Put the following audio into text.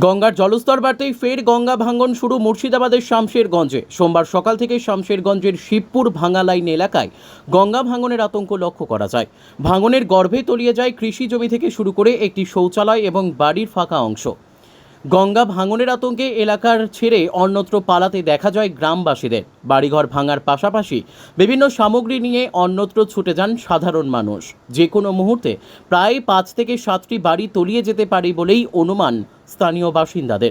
গঙ্গার জলস্তর বাড়তেই ফের গঙ্গা ভাঙ্গন শুরু মুর্শিদাবাদের শামশেরগঞ্জে। সোমবার সকাল থেকে শামশেরগঞ্জের শিবপুর ভাঙা লাইন এলাকায় গঙ্গা ভাঙনের আতঙ্ক লক্ষ্য করা যায়। ভাঙনের গর্ভে তলিয়ে যায় কৃষি জমি থেকে শুরু করে একটি শৌচালয় এবং বাড়ির ফাঁকা অংশ। গঙ্গা ভাঙনের আতঙ্কে এলাকার ছেড়ে অন্যত্র পালাতে দেখা যায় গ্রামবাসীদের। বাড়িঘর ভাঙার পাশাপাশি বিভিন্ন সামগ্রী নিয়ে অন্যত্র ছুটে যান সাধারণ মানুষ। যে কোনো মুহূর্তে প্রায় পাঁচ থেকে সাতটি বাড়ি তলিয়ে যেতে পারে বলেই অনুমান স্থানীয় বাসিন্দাদের।